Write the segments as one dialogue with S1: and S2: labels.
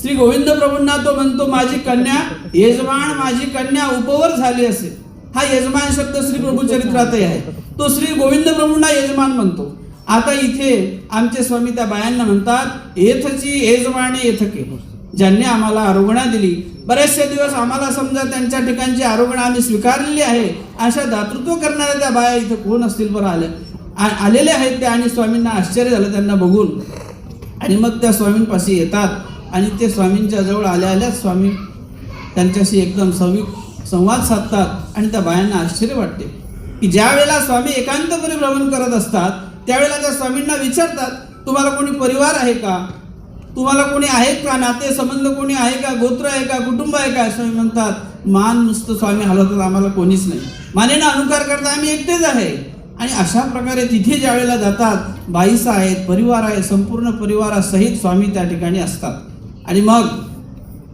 S1: श्री गोविंद प्रभूंना तो म्हणतो माझी कन्या यजमान माझी कन्या उपवर झाली असेल. हा यजमान शब्द श्री प्रभू चरित्रातही आहे. तो श्री गोविंद प्रभूंना यजमान म्हणतो. आता इथे आमचे स्वामी त्या बायांना म्हणतात येथची यजमाने येथके. ज्यांनी आम्हाला आरोगणा दिली. बरेचसे दिवस आम्हाला समजा त्यांच्या ठिकाणची आरोगणा आम्ही स्वीकारलेली आहे. अशा दातृत्व करणाऱ्या त्या बाया इथं कोण असतील बरं आले? आलेले आहेत त्या आणि स्वामींना आश्चर्य झालं त्यांना बघून. आणि मग त्या स्वामींपाशी येतात. आणि ते स्वामींच्या जवळ आल्या आल्याच स्वामी त्यांच्याशी एकदम सवी संवाद साधतात आणि त्या बायांना आश्चर्य वाटते. की ज्या वेळेला स्वामी एकांत परिभ्रमण करत असतात त्यावेळेला त्या स्वामींना विचारतात तुम्हाला कोणी परिवार आहे का? तुम्हाला कोणी आहेत का? नाते संबंध कोणी आहे का? गोत्र आहे का? कुटुंब आहे का? स्वामी म्हणतात. मान नुसतं स्वामी हलवतात आम्हाला कोणीच नाही. मानेनं अनुकार करता आम्ही एकटेच आहे. आणि अशा प्रकारे तिथे ज्या वेळेला जातात बाईसा आहेत परिवार आहे संपूर्ण परिवारासहित स्वामी त्या ठिकाणी असतात. आणि मग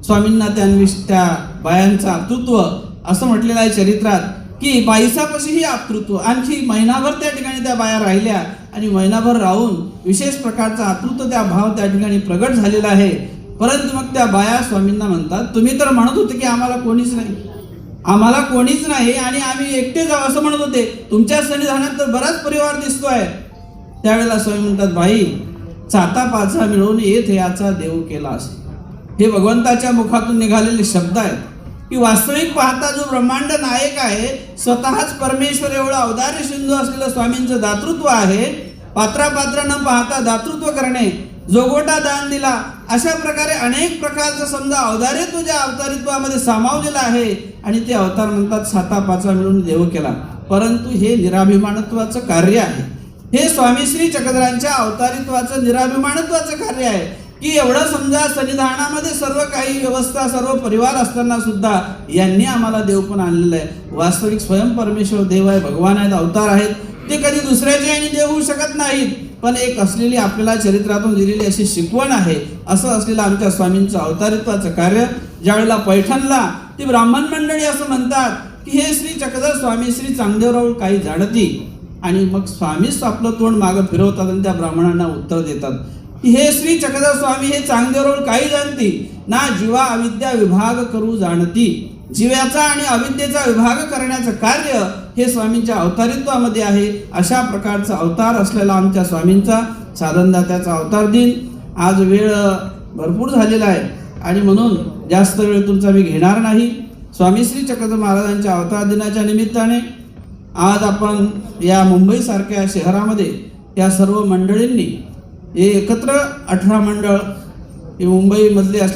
S1: स्वामींना त्यांविष त्या बायांचं आतृत्व असं म्हटलेलं आहे चरित्रात की बाईसापाशीही आतृत्व आणखी महिनाभर त्या ठिकाणी त्या बाया राहिल्या आणि महिनाभर राहून विशेष प्रकारचा आतृत्व त्या भाव त्या ठिकाणी प्रगट झालेला आहे. परंतु मग त्या बाया स्वामींना म्हणतात तुम्ही तर म्हणत होते की आम्हाला कोणीच नाही. आम्हाला कोणीच नाही आणि आम्ही एकटे जाऊ असं म्हणत होते. तुमच्या सन्निधानात तर बराच परिवार दिसतो आहे त्यावेळेला स्वामी म्हणतात बाई चाता पाचा मिळवून येत याचा देव केला असेल. हे भगवंताच्या मुखातून निघालेले शब्द आहेत. की वास्तविक पाहता जो ब्रह्मांड नायक आहे स्वतःच परमेश्वर एवढं अवधार्य सिंधू असलेलं स्वामींचं दातृत्व आहे पात्रापात्र न पाहता दातृत्व करणे जोगोटा दान दिला अशा प्रकारे अनेक प्रकारचं समजा अवधारित्व ज्या अवतारित्वामध्ये सामावलेलं आहे आणि ते अवतार म्हणतात साता पाचा मिळून देव केला. परंतु हे निराभिमानत्वाचं कार्य आहे. हे स्वामी श्री चक्रधरांच्या अवतारित्वाचं निराभिमानत्वाचं कार्य आहे. की एवढं समजा सन्निधानामध्ये सर्व काही व्यवस्था सर्व परिवार असताना सुद्धा यांनी आम्हाला देव पण आणलेलं आहे. वास्तविक स्वयं परमेश्वर देव आहे भगवान आहेत अवतार आहेत. ते कधी दुसऱ्याचे आणि देव होऊ शकत नाहीत. पण एक असलेली आपल्याला चरित्रातून दिलेली अशी शिकवण आहे. असं असलेलं आमच्या स्वामींचं अवतारित्वाचं कार्य ज्यावेळेला पैठणला ती ब्राह्मण मंडळी असं म्हणतात की हे श्री चक्रधर स्वामी श्री चांगदेवराव काही जाणती. आणि मग स्वामीच आपलं तोंड मागं फिरवतात आणि त्या ब्राह्मणांना उत्तर देतात. हे श्री चकदा स्वामी हे चांगदेवरोड काही जाणती ना जीवा अविद्या विभाग करू जाणती. जीव्याचा आणि अविद्येचा विभाग करण्याचं कार्य हे स्वामींच्या अवतारित्वामध्ये आहे. अशा प्रकारचा अवतार असलेला आमच्या स्वामींचा साधनदात्याचा अवतार दिन. आज वेळ भरपूर झालेला आहे. आणि म्हणून जास्त वेळ तुमचा मी घेणार नाही. स्वामी श्री चक्रधर महाराजांच्या अवतार दिनाच्या निमित्ताने आज आपण या मुंबईसारख्या शहरामध्ये या सर्व मंडळींनी हे एकत्र अठरा मंडळ हे मुंबईमधले असले